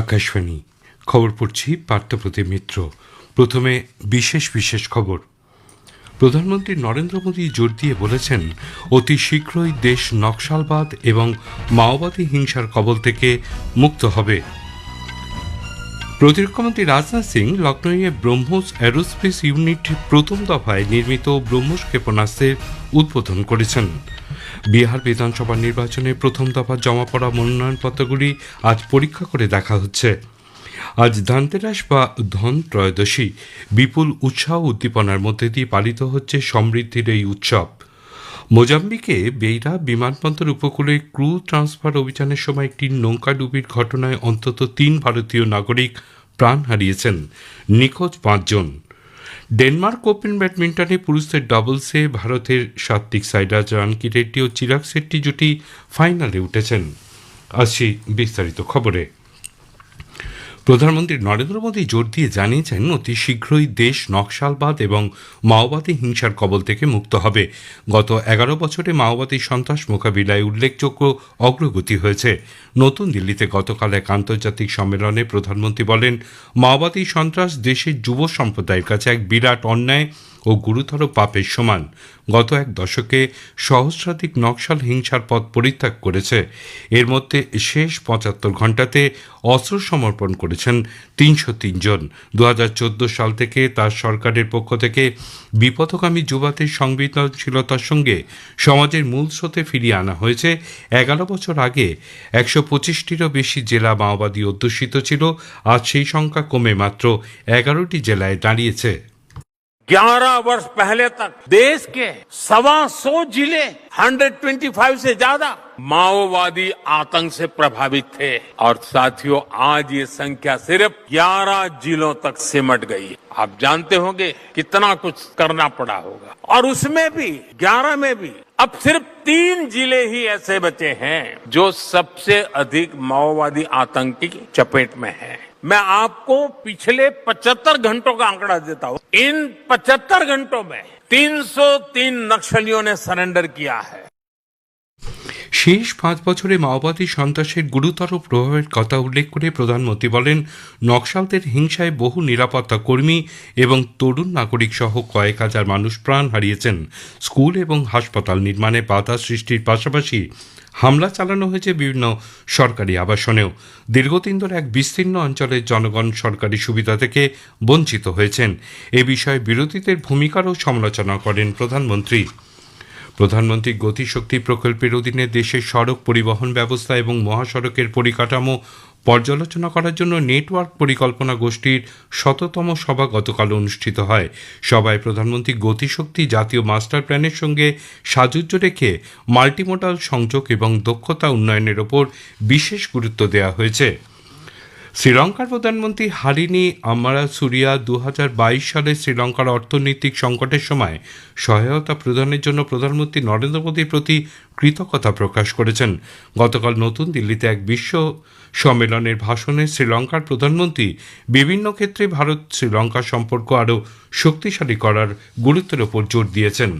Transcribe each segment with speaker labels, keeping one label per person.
Speaker 1: আকাশবাণী খবর পড়ছি পার্থপ্রতি মিত্র প্রথমে বিশেষ বিশেষ খবর প্রধানমন্ত্রী নরেন্দ্র মোদী জোর দিয়ে বলেছেন অতি শীঘ্রই দেশ নকশালবাদ এবং মাওবাদী হিংসার কবল থেকে মুক্ত হবে প্রতিরক্ষামন্ত্রী রাজনাথ সিং লখনৌয়ে ব্রহ্মোস অ্যারোস্পেস ইউনিট প্রথম দফায় নির্মিত ব্রহ্মোস ক্ষেপণাস্ত্রের উদ্বোধন করেছেন বিহার বিধানসভা নির্বাচনে প্রথম দফা জমা পড়া মনোনয়নপত্রগুলি আজ পরীক্ষা করে দেখা হচ্ছে আজ ধানতেরাস বা ধন ত্রয়োদশী বিপুল উৎসাহ উদ্দীপনার মধ্যে দিয়ে পালিত হচ্ছে সমৃদ্ধির এই উৎসব মোজাম্বিকে বেইরা বিমানবন্দর উপকূলে ক্রু ট্রান্সফার অভিযানের সময় একটি নৌকাডুবির ঘটনায় অন্তত তিন ভারতীয় নাগরিক প্রাণ হারিয়েছেন নিখোঁজ পাঁচজন ডেনমার্ক ওপেন ব্যাডমিন্টনে পুরুষদের ডাবলসে ভারতের সাত্বিক সাইরাজ রেড্ডি ও চিরাগ শেট্টি জুটি ফাইনালে উঠেছেন আসছি বিস্তারিত খবরে প্রধানমন্ত্রী নরেন্দ্র মোদী জোর দিয়ে জানিয়েছেন অতি শীঘ্রই দেশ নকশালবাদ এবং মাওবাদী হিংসার কবল থেকে মুক্ত হবে গত এগারো বছরে মাওবাদী সন্ত্রাস মোকাবিলায় উল্লেখযোগ্য অগ্রগতি হয়েছে নতুন দিল্লিতে গতকাল এক আন্তর্জাতিক সম্মেলনে প্রধানমন্ত্রী বলেন মাওবাদী সন্ত্রাস দেশের যুব সম্প্রদায়ের কাছে এক বিরাট অন্যায় ও গুরুতর পাপের সমান গত এক দশকে সহস্রাধিক নকশাল হিংসার পথ পরিত্যাগ করেছে এর মধ্যে শেষ পঁচাত্তর ঘণ্টাতে অস্ত্র সমর্পণ করেছেন তিনশো তিনজন দু হাজার সাল থেকে তার সরকারের পক্ষ থেকে বিপথগামী যুবাদের সংবেদনশীলতার সঙ্গে সমাজের মূল স্রোতে ফিরিয়ে আনা হয়েছে এগারো বছর আগে একশো পঁচিশটিরও বেশি জেলা মাওবাদী অধ্যুষিত ছিল আজ সেই সংখ্যা কমে মাত্র এগারোটি জেলায় দাঁড়িয়েছে
Speaker 2: 11 वर्ष पहले तक देश के सवा सौ जिले 125 से ज्यादा माओवादी आतंक से प्रभावित थे और साथियों आज ये संख्या सिर्फ 11 जिलों तक सिमट गई है आप जानते होंगे कितना कुछ करना पड़ा होगा और उसमें भी 11 में भी अब सिर्फ तीन जिले ही ऐसे बचे हैं जो सबसे अधिक माओवादी आतंक की चपेट में हैं मैं आपको पिछले 75 घंटों का आंकड़ा देता हूं इन 75 घंटों में 303 नक्सलियों ने सरेंडर किया है
Speaker 1: শেষ পাঁচ বছরে মাওবাদী সন্ত্রাসের গুরুতর প্রভাবের কথা উল্লেখ করে প্রধানমন্ত্রী বলেন নকশালদের হিংসায় বহু নিরাপত্তা কর্মী এবং তরুণ নাগরিক সহ কয়েক হাজার মানুষ প্রাণ হারিয়েছেন স্কুল এবং হাসপাতাল নির্মাণে বাধা সৃষ্টির পাশাপাশি হামলা চালানো হয়েছে বিভিন্ন সরকারি আবাসনেও দীর্ঘদিন ধরে এক বিস্তীর্ণ অঞ্চলের জনগণ সরকারি সুবিধা থেকে বঞ্চিত হয়েছেন এ বিষয়ে বিরোধীদের ভূমিকারও সমালোচনা করেন প্রধানমন্ত্রী প্রধানমন্ত্রী গতিশক্তি প্রকল্পের অধীনে দেশের সড়ক পরিবহন ব্যবস্থা এবং মহাসড়কের পরিকাঠামো পর্যালোচনা করার জন্য নেটওয়ার্ক পরিকল্পনা গোষ্ঠীর শততম সভা গতকাল অনুষ্ঠিত হয় সভায় প্রধানমন্ত্রী গতিশক্তি জাতীয় মাস্টার প্ল্যানের সঙ্গে সাজুজ্য রেখে মাল্টিমোডাল সংযোগ এবং দক্ষতা উন্নয়নের ওপর বিশেষ গুরুত্ব দেওয়া হয়েছে শ্রীলঙ্কার প্রধানমন্ত্রী হারিনি আমারা সুরিয়া দু সালে শ্রীলঙ্কার অর্থনৈতিক সংকটের সময় সহায়তা প্রদানের জন্য প্রধানমন্ত্রী নরেন্দ্র মোদীর প্রতি কৃতজ্ঞতা প্রকাশ করেছেন গতকাল নতুন দিল্লিতে এক বিশ্ব সম্মেলনের ভাষণে শ্রীলঙ্কার প্রধানমন্ত্রী বিভিন্ন ক্ষেত্রে ভারত শ্রীলঙ্কা সম্পর্ক আরও শক্তিশালী করার গুরুত্বের ওপর জোর দিয়েছেন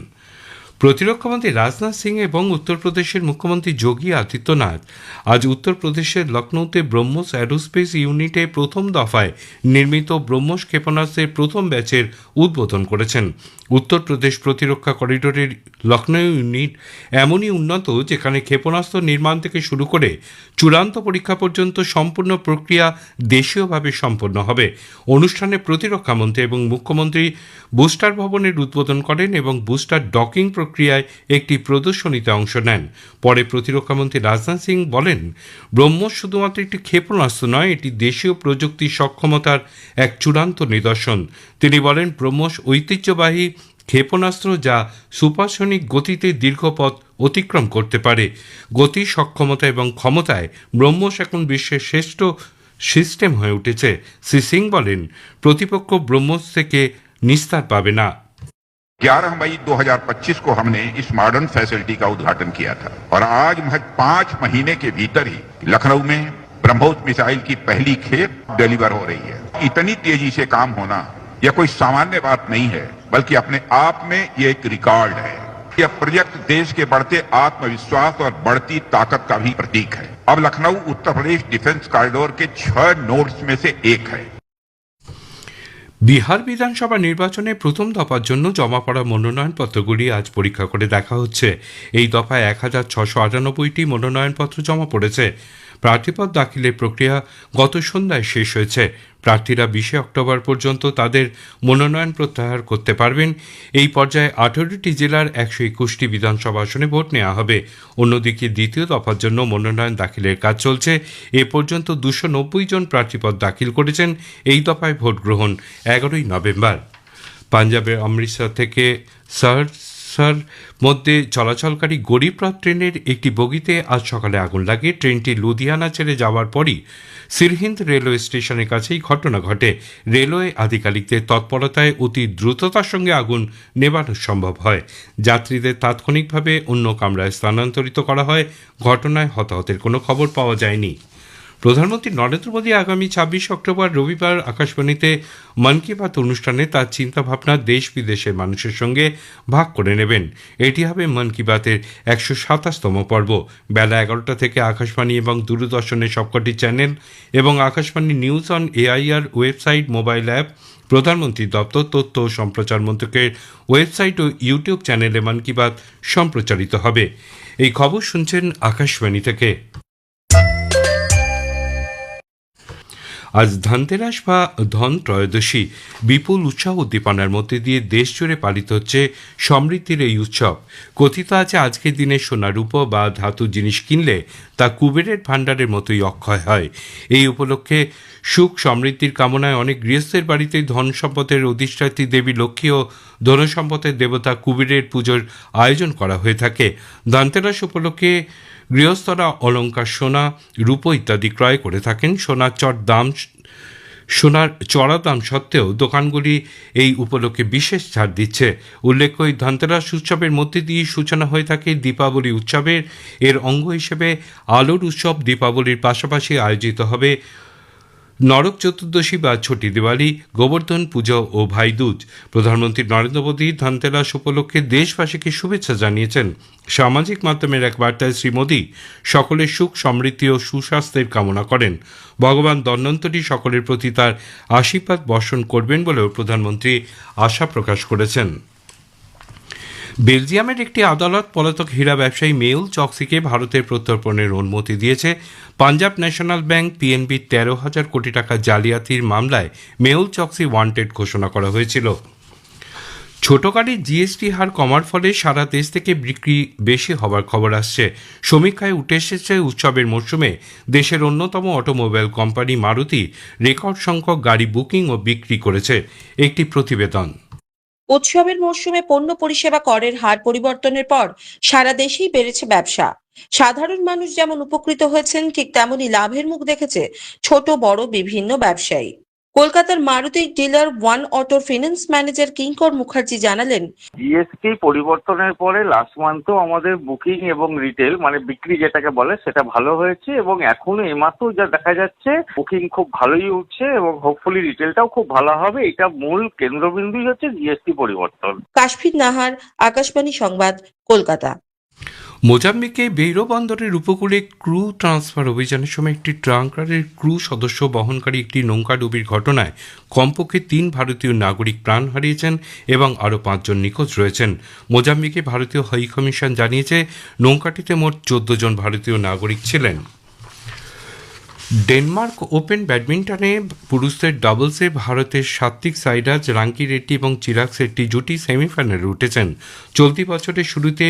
Speaker 1: প্রতিরক্ষামন্ত্রী রাজনাথ সিং এবং উত্তরপ্রদেশের মুখ্যমন্ত্রী যোগী আদিত্যনাথ আজ উত্তরপ্রদেশের লখনৌতে ব্রহ্মোস অ্যারোস্পেস ইউনিটে প্রথম দফায় নির্মিত ব্রহ্মোস ক্ষেপণাস্ত্রের প্রথম ব্যাচের উদ্বোধন করেছেন উত্তরপ্রদেশ প্রতিরক্ষা করিডোরের লখনৌ ইউনিট এমনই উন্নত যেখানে ক্ষেপণাস্ত্র নির্মাণ থেকে শুরু করে চূড়ান্ত পরীক্ষা পর্যন্ত সম্পূর্ণ প্রক্রিয়া দেশীয়ভাবে সম্পন্ন হবে অনুষ্ঠানে প্রতিরক্ষামন্ত্রী এবং মুখ্যমন্ত্রী বুস্টার ভবনের উদ্বোধন করেন এবং বুস্টার ডকিং প্রক্রিয়ায় একটি প্রদর্শনীতে অংশ নেন পরে প্রতিরক্ষামন্ত্রী রাজনাথ সিং বলেন ব্রহ্ম শুধুমাত্র একটি ক্ষেপণাস্ত্র নয় এটি দেশীয় প্রযুক্তি সক্ষমতার এক চূড়ান্ত নিদর্শন তিনি বলেন ব্রহ্মস ঐতিহ্যবাহী ক্ষেপণাস্ত্র যা সুপারসনিক গতিতে দীর্ঘপথ অতিক্রম করতে পারে গতি সক্ষমতা এবং ক্ষমতায় ব্রহ্মস এখন বিশ্বের শ্রেষ্ঠ সিস্টেম হয়ে উঠেছে শ্রী সিং বলেন প্রতিপক্ষ ব্রহ্মস থেকে নিস্তার পাবে না
Speaker 3: ग्यारह मई 2025 को हमने इस मॉडर्न फैसिलिटी का उद्घाटन किया था और आज महज पांच महीने के भीतर ही लखनऊ में ब्रह्मोस मिसाइल की पहली खेप डिलीवर हो रही है इतनी तेजी से काम होना यह कोई सामान्य बात नहीं है बल्कि अपने आप में ये एक रिकॉर्ड है यह प्रोजेक्ट देश के बढ़ते आत्मविश्वास और बढ़ती ताकत का भी प्रतीक है अब लखनऊ उत्तर प्रदेश डिफेंस कॉरिडोर के छह नोड्स में से एक है
Speaker 1: বিহার বিধানসভা নির্বাচনে প্রথম দফার জন্য জমা পড়া মনোনয়নপত্রগুলি আজ পরীক্ষা করে দেখা হচ্ছে এই দফায় এক হাজার ছশো আটানব্বইটি মনোনয়নপত্র জমা পড়েছে প্রার্থীপদ দাখিলের প্রক্রিয়া গত সন্ধ্যায় শেষ হয়েছে প্রার্থীরা বিশে অক্টোবর পর্যন্ত তাদের মনোনয়ন প্রত্যাহার করতে পারবেন এই পর্যায়ে আঠারোটি জেলার একশো একুশটি বিধানসভা আসনে ভোট নেওয়া হবে অন্যদিকে দ্বিতীয় দফার জন্য মনোনয়ন দাখিলের কাজ চলছে এ পর্যন্ত দুশো নব্বই জন প্রার্থীপদ দাখিল করেছেন এই দফায় ভোট গ্রহণ এগারোই নভেম্বর পাঞ্জাবের অমৃতসর থেকে স্যার আসার মধ্যে চলাচলকারী গরিবরথ ট্রেনের একটি বগিতে আজ সকালে আগুন লাগে ট্রেনটি লুধিয়ানা ছেড়ে যাওয়ার পরই সিরহিন্দ রেলওয়ে স্টেশনের কাছেই ঘটনা ঘটে রেলওয়ে আধিকারিকদের তৎপরতায় অতি দ্রুততার সঙ্গে আগুন নেবানো সম্ভব হয় যাত্রীদের তাৎক্ষণিকভাবে অন্য কামরায় স্থানান্তরিত করা হয় ঘটনায় হতাহতের কোনো খবর পাওয়া যায়নি প্রধানমন্ত্রী নরেন্দ্র মোদী আগামী ছাব্বিশ অক্টোবর রবিবার আকাশবাণীতে মন কি বাত অনুষ্ঠানে তার চিন্তাভাবনা দেশ বিদেশের মানুষের সঙ্গে ভাগ করে নেবেন এটি হবে মন কি বাতের একশো সাতাশতম পর্ব বেলা এগারোটা থেকে আকাশবাণী এবং দূরদর্শনের সবকটি চ্যানেল এবং Akashvani news on AIR website mobile app প্রধানমন্ত্রী দপ্তর তথ্য ও সম্প্রচার মন্ত্রকের ওয়েবসাইট ও ইউটিউব চ্যানেলে মন কি বাত সম্প্রচারিত হবে এই খবর শুনছেন আকাশবাণী থেকে আজ ধনতেরাস বা ধন ত্রয়োদশী বিপুল উৎসাহ উদ্দীপনার মধ্যে দিয়ে দেশ জুড়ে পালিত হচ্ছে সমৃদ্ধির এই উৎসব কথিত আছে আজকের দিনে সোনারূপ বা ধাতু জিনিস কিনলে তা কুবেরের ভাণ্ডারের মতোই অক্ষয় হয় এই উপলক্ষে সুখ সমৃদ্ধির কামনায় অনেক গৃহস্থের বাড়িতেই ধন সম্পদের অধিষ্ঠাত্রী দেবী লক্ষ্মী ও ধন সম্পদের দেবতা কুবেরের পুজোর আয়োজন করা হয়ে থাকে ধনতেরাস উপলক্ষে গৃহস্থরা অলঙ্কার সোনা রূপ ইত্যাদি ক্রয় করে থাকেন সোনার চট দাম সোনার চড়া দাম সত্ত্বেও দোকানগুলি এই উপলক্ষে বিশেষ ছাড় দিচ্ছে উল্লেখ্য এই ধনতেরাস উৎসবের মধ্যে দিয়ে সূচনা হয়ে থাকে দীপাবলি উৎসবের এর অঙ্গ হিসেবে আলোর উৎসব দীপাবলির পাশাপাশি আয়োজিত হবে নরক চতুর্দশী বা ছোটি দিওয়ালি গোবর্ধন পূজা ও ভাইদুজ প্রধানমন্ত্রী নরেন্দ্র মোদী ধনতেরাস উপলক্ষে দেশবাসীকে শুভেচ্ছা জানিয়েছেন সামাজিক মাধ্যমের এক বার্তায় শ্রী মোদী সকলের সুখ সমৃদ্ধি ও সুস্বাস্থ্যের কামনা করেন ভগবান দন্নন্তটি সকলের প্রতি তার আশীর্বাদ বর্ষণ করবেন বলেও প্রধানমন্ত্রী আশা প্রকাশ করেছেন বেলজিয়ামের একটি আদালত পলাতক হীরা ব্যবসায়ী মেউল চকসিকে ভারতের প্রত্যর্পণের অনুমতি দিয়েছে পাঞ্জাব ন্যাশনাল ব্যাংক পিএনবি তেরো হাজার কোটি টাকা জালিয়াতির মামলায় মেউল চক্সি ওয়ান্টেড ঘোষণা করা হয়েছিল ছোট গাড়ির জিএসটি হার কমার ফলে সারা দেশ থেকে বিক্রি বেশি হবার খবর আসছে সমীক্ষায় উঠে এসেছে উৎসবের মরশুমে দেশের অন্যতম অটোমোবাইল কোম্পানি মারুতি রেকর্ড সংখ্যক গাড়ি বুকিং ও বিক্রি করেছে একটি প্রতিবেদন
Speaker 4: উৎসবের মরশুমে পণ্য পরিষেবা করের হার পরিবর্তনের পর সারা দেশেই বেড়েছে ব্যবসা সাধারণ মানুষ যেমন উপকৃত হয়েছেন ঠিক তেমনি লাভের মুখ দেখেছে ছোট বড় বিভিন্ন ব্যবসায়ী কলকাতার মারুতি ডিলার ওয়ান অটোর ফিন্যান্স ম্যানেজার কিঙ্কর মুখার্জি জানালেন
Speaker 5: জিএসটি পরিবর্তনের পরে লাস্ট মান্থও আমাদের বুকিং এবং রিটেল মানে বিক্রি যেটাকে বলে সেটা ভালো হয়েছে এবং এখনো এ মাত্র যা দেখা যাচ্ছে বুকিং খুব ভালোই উঠছে এবং হোপফুলি রিটেলটাও খুব ভালো হবে এটা মূল কেন্দ্রবিন্দুই হচ্ছে জিএসটি পরিবর্তন
Speaker 4: কাশ্মীর নাহার আকাশবাণী সংবাদ কলকাতা
Speaker 1: মোজাম্বিকে বেইরো বন্দরের উপকূলে ক্রু ট্রান্সফার অভিযানের সময় একটি ট্রাঙ্কারের ক্রু সদস্য বহনকারী একটি নৌকা ডুবির ঘটনায় কমপক্ষে তিন ভারতীয় নাগরিক প্রাণ হারিয়েছেন এবং আরও পাঁচজন নিখোঁজ রয়েছেন মোজাম্বিকে ভারতীয় হাই কমিশন জানিয়েছে নৌকাটিতে মোট চোদ্দ জন ভারতীয় নাগরিক ছিলেন ডেনমার্ক ওপেন ব্যাডমিন্টনে পুরুষদের ডাবলসে ভারতের সাত্বিক সাইরাজ রাঙ্কি রেড্ডি এবং চিরাগ শেট্টি জুটি সেমিফাইনালে উঠেছেন চলতি বছরের শুরুতে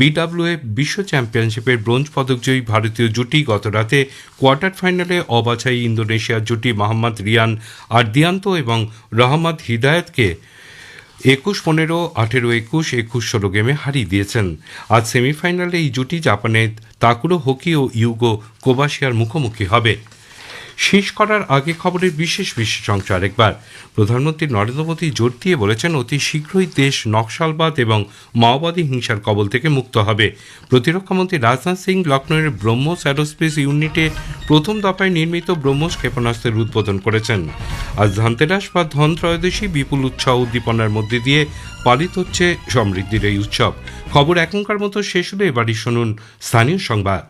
Speaker 1: বিডাব্লিউএফ বিশ্ব চ্যাম্পিয়নশিপের ব্রোঞ্জ পদকজয়ী ভারতীয় জুটি গত রাতে কোয়ার্টার ফাইনালে অবাছাই ইন্দোনেশিয়ার জুটি মোহাম্মদ রিয়ান আর্দিয়ান্ত এবং রহমদ হিদায়তকে একুশ পনেরো আঠেরো একুশ একুশ ষোলো গেমে হারিয়ে দিয়েছেন আজ সেমিফাইনালে এই জুটি জাপানের তাকুরো হকি ও ইউগো কোবাশিয়ার মুখোমুখি হবে শেষ করার আগে খবরের বিশেষ বিশেষ অংশ আরেকবার প্রধানমন্ত্রী নরেন্দ্র মোদী জোর দিয়ে বলেছেন অতি শীঘ্রই দেশ নকশালবাদ এবং মাওবাদী হিংসার কবল থেকে মুক্ত হবে প্রতিরক্ষামন্ত্রী রাজনাথ সিং লখনৌয়ের ব্রহ্মোস অ্যারোস্পেস ইউনিটে প্রথম দফায় নির্মিত ব্রহ্মোস ক্ষেপণাস্ত্রের উদ্বোধন করেছেন আজ ধনতেরাস বা ধন ত্রয়োদশী বিপুল উৎসাহ উদ্দীপনার মধ্যে দিয়ে পালিত হচ্ছে সমৃদ্ধির এই উৎসব খবর এখনকার মতো শেষ হলে এবারই শুনুন স্থানীয় সংবাদ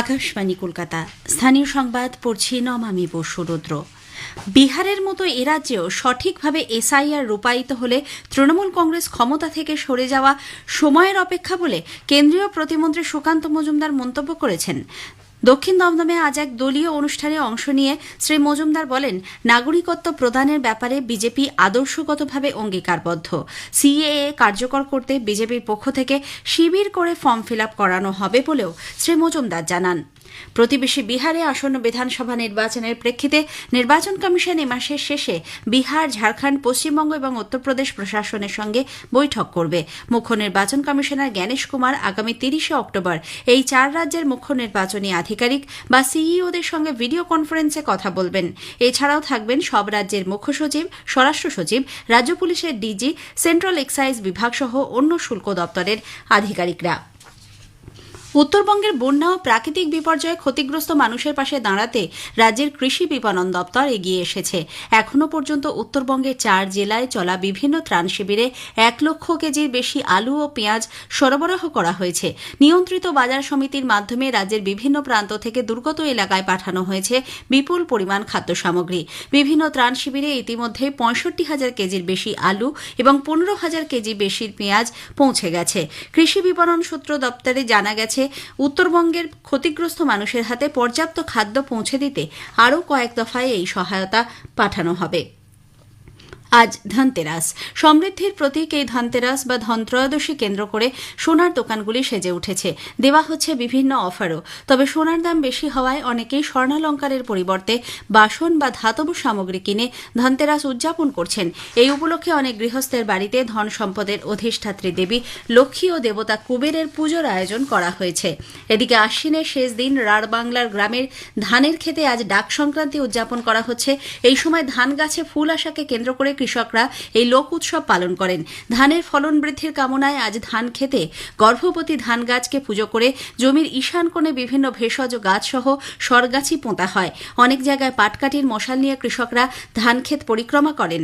Speaker 6: আকাশবাণী কলকাতা স্থানীয় সংবাদ পড়ছি নমামি বসুরুদ্র বিহারের মতো এ রাজ্যেও সঠিকভাবে এসআইআর রূপায়িত হলে তৃণমূল কংগ্রেস ক্ষমতা থেকে সরে যাওয়া সময়ের অপেক্ষা বলে কেন্দ্রীয় প্রতিমন্ত্রী সুকান্ত মজুমদার মন্তব্য করেছেন দক্ষিণ দমদমে আজ এক দলীয় অনুষ্ঠানে অংশ নিয়ে শ্রী মজুমদার বলেন নাগরিকত্ব প্রদানের ব্যাপারে বিজেপি আদর্শগতভাবে অঙ্গীকারবদ্ধ সিএএ কার্যকর করতে বিজেপির পক্ষ থেকে শিবির করে ফর্ম ফিল করানো হবে বলেও শ্রী মজুমদার জানান প্রতিবেশী বিহারে আসন্ন বিধানসভা নির্বাচনের প্রেক্ষিতে নির্বাচন কমিশন এ মাসের শেষে বিহার ঝাড়খণ্ড পশ্চিমবঙ্গ এবং উত্তরপ্রদেশ প্রশাসনের সঙ্গে বৈঠক করবে মুখ্য নির্বাচন কমিশনার জ্ঞানেশ কুমার আগামী তিরিশে অক্টোবর এই চার রাজ্যের মুখ্য নির্বাচনী আধিকারিক বা সিইওদের সঙ্গে ভিডিও কনফারেন্সে কথা বলবেন এছাড়াও থাকবেন সব রাজ্যের মুখ্য সচিব স্বরাষ্ট্র সচিব রাজ্য পুলিশের ডিজি সেন্ট্রাল এক্সাইজ বিভাগ সহ অন্য শুল্ক দপ্তরের আধিকারিকরা উত্তরবঙ্গের বন্যা ও প্রাকৃতিক বিপর্যয়ে ক্ষতিগ্রস্ত মানুষের পাশে দাঁড়াতে রাজ্যের কৃষি বিপণন দপ্তর এগিয়ে এসেছে এখনও পর্যন্ত উত্তরবঙ্গের চার জেলায় চলা বিভিন্ন ত্রাণ শিবিরে এক লক্ষ কেজির বেশি আলু ও পেঁয়াজ সরবরাহ করা হয়েছে নিয়ন্ত্রিত বাজার সমিতির মাধ্যমে রাজ্যের বিভিন্ন প্রান্ত থেকে দুর্গত এলাকায় পাঠানো হয়েছে বিপুল পরিমাণ খাদ্য সামগ্রী বিভিন্ন ত্রাণ শিবিরে ইতিমধ্যে পঁয়ষট্টি হাজার কেজির বেশি আলু এবং পনেরো হাজার কেজি বেশি পেঁয়াজ পৌঁছে গেছে কৃষি বিপণন সূত্র দপ্তরে জানা গেছে উত্তরবঙ্গের ক্ষতিগ্রস্ত মানুষের হাতে পর্যাপ্ত খাদ্য পৌঁছে দিতে আরও কয়েক দফায় এই সহায়তা পাঠানো হবে আজ ধনতেরাস সমৃদ্ধির প্রতীক এই ধনতেরাস বা ধনত্রয়োদশী কেন্দ্র করে সোনার দোকানগুলি সেজে উঠেছে দেওয়া হচ্ছে বিভিন্ন অফারও তবে সোনার দাম বেশি হওয়ায় অনেকেই স্বর্ণালঙ্কারের পরিবর্তে বাসন বা ধাতব সামগ্রী কিনে ধনতেরাস উদযাপন করছেন এই উপলক্ষে অনেক গৃহস্থের বাড়িতে ধন সম্পদের অধিষ্ঠাত্রী দেবী লক্ষ্মী ও দেবতা কুবেরের পুজোর আয়োজন করা হয়েছে এদিকে আশ্বিনের শেষ দিন রাঢ় বাংলার গ্রামের ধানের ক্ষেতে আজ ডাক সংক্রান্তি উদযাপন করা হচ্ছে এই সময় ধান গাছে ফুল আসাকে কেন্দ্র করে কৃষকরা এই লোক উৎসব পালন করেন ধানের ফলন বৃদ্ধির কামনায় আজ ধান খেতে গর্ভবতী ধান গাছকে পুজো করে জমির ঈশান কোণে বিভিন্ন ভেষজ গাছসহ সরগাছি পোঁতা হয় অনেক জায়গায় পাটকাঠির মশাল নিয়ে কৃষকরা ধান ক্ষেত পরিক্রমা করেন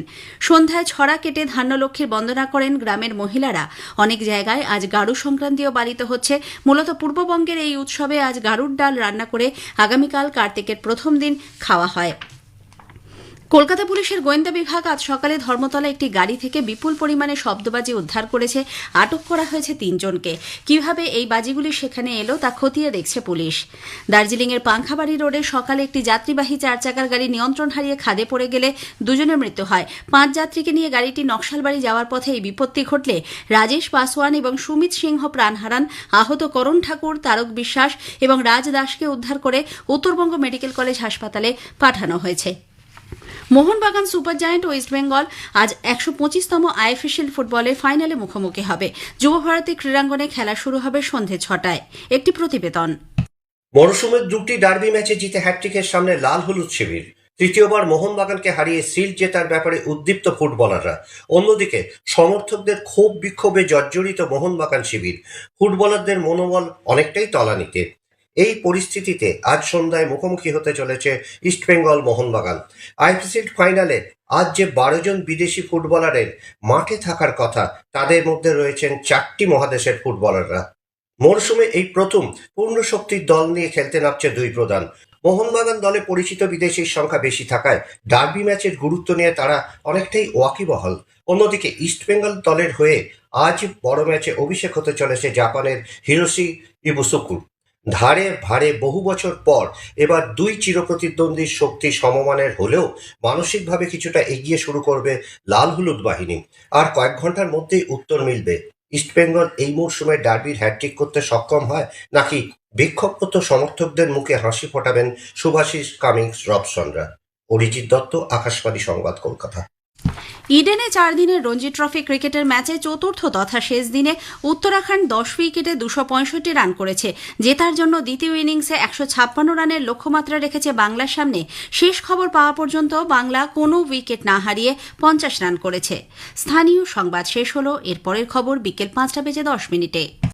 Speaker 6: সন্ধ্যায় ছড়া কেটে ধান্যলক্ষ্মীর বন্দনা করেন গ্রামের মহিলারা অনেক জায়গায় আজ গাড়ু সংক্রান্তিও পালিত হচ্ছে মূলত পূর্ববঙ্গের এই উৎসবে আজ গাড়ুর ডাল রান্না করে আগামীকাল কার্তিকের প্রথম দিন খাওয়া হয় কলকাতা পুলিশের গোয়েন্দা বিভাগ আজ সকালে ধর্মতলা একটি গাড়ি থেকে বিপুল পরিমাণে শব্দবাজি উদ্ধার করেছে আটক করা হয়েছে তিনজনকে কিভাবে এই বাজিগুলি সেখানে এলো তা খতিয়ে দেখছে পুলিশ দার্জিলিংয়ের পাংখাবাড়ি রোডে সকালে একটি যাত্রীবাহী চার চাকার গাড়ি নিয়ন্ত্রণ হারিয়ে খাদে পড়ে গেলে দুজনের মৃত্যু হয় পাঁচ যাত্রীকে নিয়ে গাড়িটি নকশালবাড়ি যাওয়ার পথে এই বিপত্তি ঘটলে রাজেশ পাসওয়ান এবং সুমিত সিংহ প্রাণ হারান আহত করণ ঠাকুর তারক বিশ্বাস এবং রাজ দাসকে উদ্ধার করে উত্তরবঙ্গ মেডিকেল কলেজ হাসপাতালে পাঠানো হয়েছে Mohun Bagan super giant west Bengal আজ একশো পঁচিশতম আইএফএসএল ফুটবলে ফাইনালে মুখোমুখি হবে যুবভারতী ক্রীড়াঙ্গনে খেলা শুরু হবে সন্ধে ছটায় একটি প্রতিবেদন
Speaker 7: মরসুমের দুটি ডার্বি ম্যাচে জিতে হ্যাট্রিকের সামনে লাল হলুদ শিবির তৃতীয়বার মোহনবাগানকে হারিয়ে সিল জেতার ব্যাপারে উদ্দীপ্ত ফুটবলাররা অন্যদিকে সমর্থকদের ক্ষোভ বিক্ষোভে জর্জরিত মোহনবাগান শিবির ফুটবলারদের মনোবল অনেকটাই তলানিতে এই পরিস্থিতিতে আজ সন্ধ্যায় মুখোমুখি হতে চলেছে ইস্টবেঙ্গল মোহনবাগান আইপিসির ফাইনালে আজ যে বারো জন বিদেশি ফুটবলারের মাঠে থাকার কথা তাদের মধ্যে রয়েছেন চারটি মহাদেশের ফুটবলাররা মরশুমে এই প্রথম পূর্ণ শক্তির দল নিয়ে খেলতে নামছে দুই প্রধান মোহনবাগান দলে পরিচিত বিদেশির সংখ্যা বেশি থাকায় ডার্বি ম্যাচের গুরুত্ব নিয়ে তারা অনেকটাই ওয়াকিবহল অন্যদিকে ইস্টবেঙ্গল দলের হয়ে আজ বড় ম্যাচে অভিষেক হতে চলেছে জাপানের হিরোশি ইবুসুকুর ধারে ভারে বহু বছর পর এবার দুই চিরপ্রতিদ্বন্দ্বীর শক্তি সমমানের হলেও মানসিকভাবে কিছুটা এগিয়ে শুরু করবে লাল হলুদ বাহিনী আর কয়েক ঘন্টার মধ্যেই উত্তর মিলবে ইস্টবেঙ্গল এই মরশুমে ডার্বির হ্যাট্রিক করতে সক্ষম হয় নাকি বিক্ষোভরত সমর্থকদের মুখে হাসি ফোটাবেন সুভাষিস কামিংস রবসনরা অরিজিৎ দত্ত আকাশবাণী সংবাদ কলকাতা
Speaker 8: ইডেনে চার দিনের রঞ্জি ট্রফি ক্রিকেটের ম্যাচে চতুর্থ তথা শেষ দিনে উত্তরাখণ্ড দশ উইকেটে দুশো পঁয়ষট্টি রান করেছে জেতার জন্য দ্বিতীয় ইনিংসে একশো ছাপ্পান্ন রানের লক্ষ্যমাত্রা রেখেছে বাংলার সামনে শেষ খবর পাওয়া পর্যন্ত বাংলা কোনো উইকেট না হারিয়ে পঞ্চাশ রান করেছে স্থানীয় সংবাদ শেষ হলো এরপরের খবর বিকেল পাঁচটা বেজে দশ মিনিটে